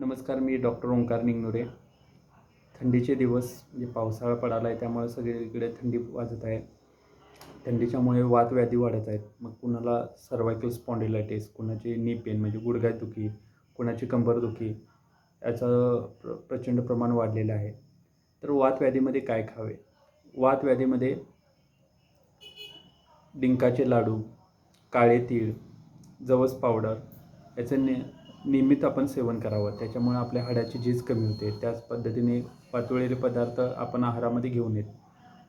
नमस्कार मी डॉक्टर ओंकार निंगनुरे. थंडीचे दिवस म्हणजे पावसाळा पडाला आहे त्यामुळे सगळीकडे थंडी वाजत आहे. थंडीच्यामुळे वातव्याधी वाढत आहेत. मग कुणाला सर्वायकल स्पॉन्डिलायटिस कुणाची नी पेन म्हणजे गुडघ्यात दुखी कुणाची कंबरदुखी याचं प्र प्रचंड प्रमाण वाढलेलं आहे. तर वातव्याधीमध्ये काय खावे? वातव्याधीमध्ये डिंकाचे लाडू काळे तीळ जवस पावडर याचं ने नियमित आपण सेवन करावं. त्याच्यामुळे आपल्या हाडाची झीज कमी होते. त्याच पद्धतीने वातुळलेले पदार्थ आपण आहारामध्ये घेऊन येत.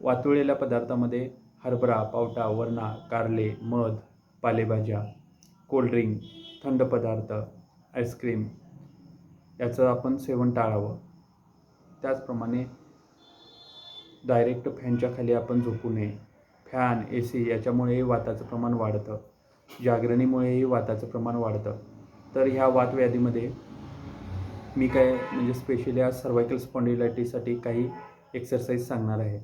वातुळलेल्या पदार्थामध्ये हरभरा पावटा वरणा कारले मध पालेभाज्या कोल्ड्रिंक थंड पदार्थ आईस्क्रीम याचं आपण सेवन टाळावं. त्याचप्रमाणे डायरेक्ट फॅनच्या खाली आपण झोपू नये. फॅन ए सी याच्यामुळेही वाताचं प्रमाण वाढतं. जागरणीमुळेही वाताचं प्रमाण वाढतं. तर ह्या वातव्याधीमध्ये मी काय म्हणजे स्पेशली आज सर्वायकल स्पॉन्डिलायटीसाठी काही एक्सरसाइज सांगणार आहे.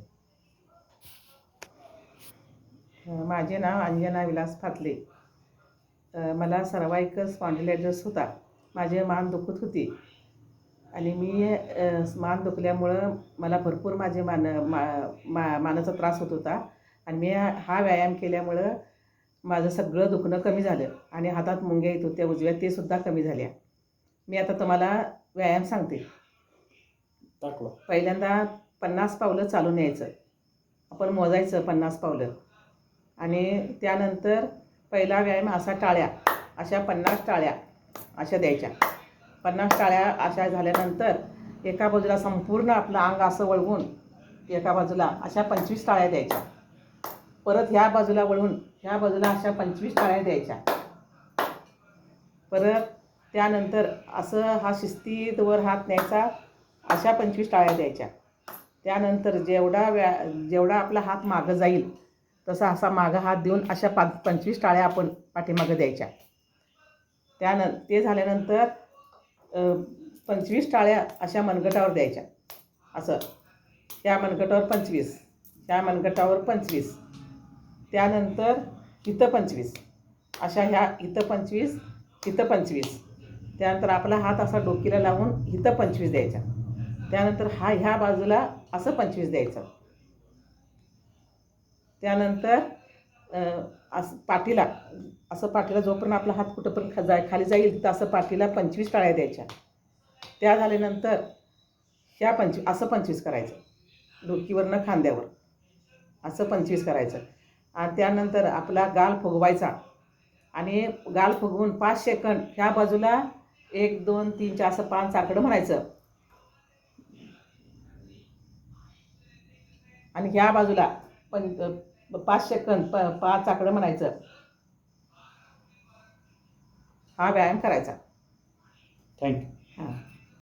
माझे नाव अंजना विलास फातले. मला सर्वायकल स्पॉन्डिलायटिस होता. माझे मान दुखत होती. आणि मी मान दुखल्यामुळं मला भरपूर माझे मान मा मा मानाचा त्रास होत होता. आणि मी हा व्यायाम केल्यामुळं माझं सगळं दुखणं कमी झालं आणि हातात मुंग्या येत होत्या उजव्या ते सुद्धा कमी झाल्या. मी आता तुम्हाला व्यायाम सांगते. दाखवा. पहिल्यांदा पन्नास पावलं चालून यायचं आपण मोजायचं पन्नास पावलं. आणि त्यानंतर पहिला व्यायाम असा टाळ्या अशा पन्नास टाळ्या अशा द्यायच्या. पन्नास टाळ्या अशा झाल्यानंतर एका बाजूला संपूर्ण आपलं अंग असं वळवून एका बाजूला अशा पंचवीस टाळ्या द्यायच्या. परत ह्या बाजूला वळून ह्या बाजूला अशा पंचवीस टाळ्या द्यायच्या. परत त्यानंतर असं हा शिस्तीत वर हात न्यायचा अशा पंचवीस टाळ्या द्यायच्या. त्यानंतर जेवढा व्या जेवढा आपला हात मागं जाईल तसा असा मागं हात देऊन अशा पा पंचवीस टाळ्या आपण पाठीमागं द्यायच्या. त्यान ते झाल्यानंतर पंचवीस टाळ्या अशा मनगटावर द्यायच्या. असं. त्या मनगटावर पंचवीस. त्या मनगटावर पंचवीस. त्यानंतर इथं पंचवीस. अशा ह्या इथं पंचवीस इथं पंचवीस. त्यानंतर आपला हात असा डोकीला लावून इथं पंचवीस द्यायचा. त्यानंतर हा ह्या बाजूला असं पंचवीस द्यायचं. त्यानंतर असं पाठीला असं पाठीला जोपर्यंत आपला हात कुठंपर्यंत खा जाय खाली जाईल तर असं पाठीला पंचवीस टाळ्या द्यायच्या. त्या झाल्यानंतर ह्या पंचवीस असं पंचवीस करायचं. डोकीवरनं खांद्यावर. असं पंचवीस करायचं. आणि त्यानंतर आपला गाल फुगवायचा. आणि गाल फुगवून पाच सेकंद ह्या बाजूला एक दोन तीन चार असं पाच आकडं म्हणायचं. आणि ह्या बाजूला पण पाच सेकंद प पाच आकडं म्हणायचं. हा व्यायाम करायचा. थँक्यू